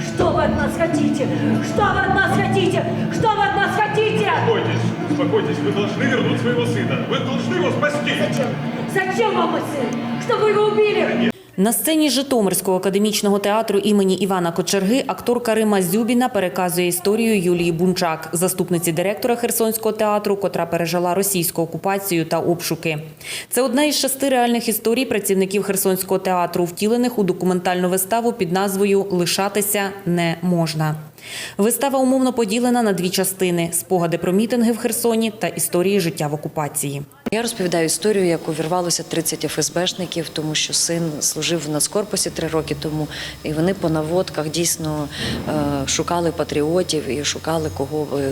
Что вы от нас хотите? Что вы от нас хотите? Что вы от нас хотите? Успокойтесь, успокойтесь, вы должны вернуть своего сына. Вы должны его спасти. Зачем? Зачем вам мой сын? Чтобы вы его убили? На сцені Житомирського академічного театру імені Івана Кочерги акторка Рима Зюбіна переказує історію Юлії Бунчак, заступниці директора Херсонського театру, котра пережила російську окупацію та обшуки. Це одна із шести реальних історій працівників Херсонського театру, втілених у документальну виставу під назвою Лишатися не можна. Вистава умовно поділена на дві частини: спогади про мітинги в Херсоні та історії життя в окупації. Я розповідаю історію, як увірвалося 30 ФСБшників, тому що син служив в Нацкорпусі три роки тому, і вони по наводках дійсно е, шукали патріотів і шукали кого е,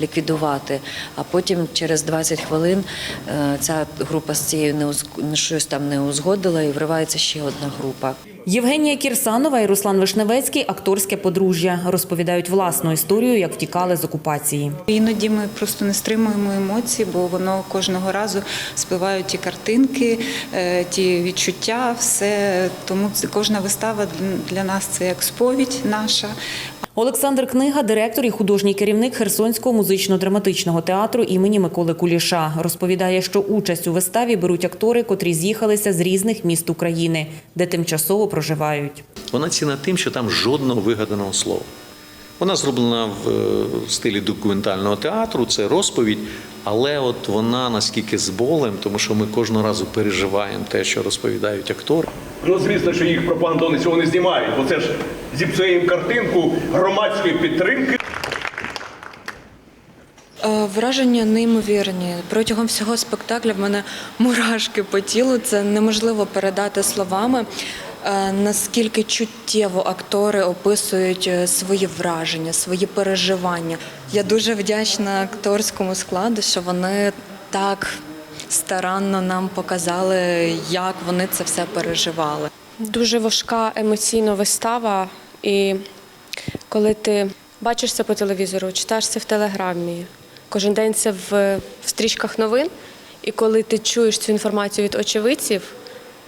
ліквідувати. А потім через 20 хвилин е, ця група з цією не щось там не узгодила, і вривається ще одна група. Євгенія Кірсанова і Руслан Вишневецький акторське подружжя розповідають власну історію, як втікали з окупації. Іноді ми просто не стримуємо емоцій, бо воно кожного разу спливають ті картинки, е, ті відчуття, все. Тому кожна вистава для нас це як сповідь наша. Олександр Книга, директор і художній керівник Херсонського музично-драматичного театру імені Миколи Куліша, розповідає, що участь у виставі беруть актори, котрі з'їхалися з різних міст України, де тимчасово проживають. Вона ціна тим, що там жодного вигаданого слова. Вона зроблена в е, стилі документального театру, це розповідь, але от вона наскільки з болем, тому що ми кожного разу переживаємо те, що розповідають актори. Ну, звісно, що їх пропагандони цього не знімають, бо це ж зіпсує їм картинку громадської підтримки. Е, Враження неймовірні. Протягом всього спектакля в мене мурашки по тілу. Це неможливо передати словами. Е, Наскільки чуттєво актори описують е, свої враження, свої переживання. Я дуже вдячна акторському складу, що вони так старанно нам показали, як вони це все переживали. Дуже важка емоційна вистава, і коли ти бачиш це по телевізору, читаєш це в телеграмі, кожен день це в, в стрічках новин, і коли ти чуєш цю інформацію від очевидців,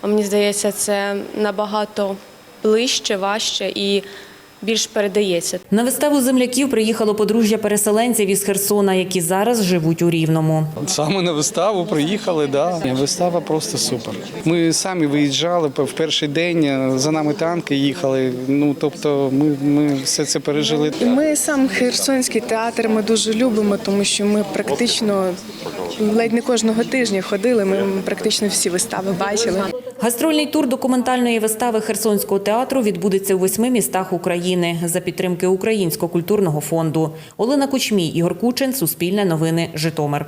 мені здається, це набагато ближче, важче і більш передається. На виставу земляків приїхало подружжя переселенців із Херсона, які зараз живуть у Рівному. Саме на виставу приїхали, да. Вистава просто супер. Ми самі виїжджали в перший день, за нами танки їхали. Ну тобто, ми, ми все це пережили. Ми сам Херсонський театр ми дуже любимо, тому що ми практично ледь не кожного тижня ходили. Ми практично всі вистави бачили. Гастрольний тур документальної вистави Херсонського театру відбудеться у восьми містах України за підтримки Українського культурного фонду. Олена Кучмій, Ігор Кучин, Суспільне новини, Житомир.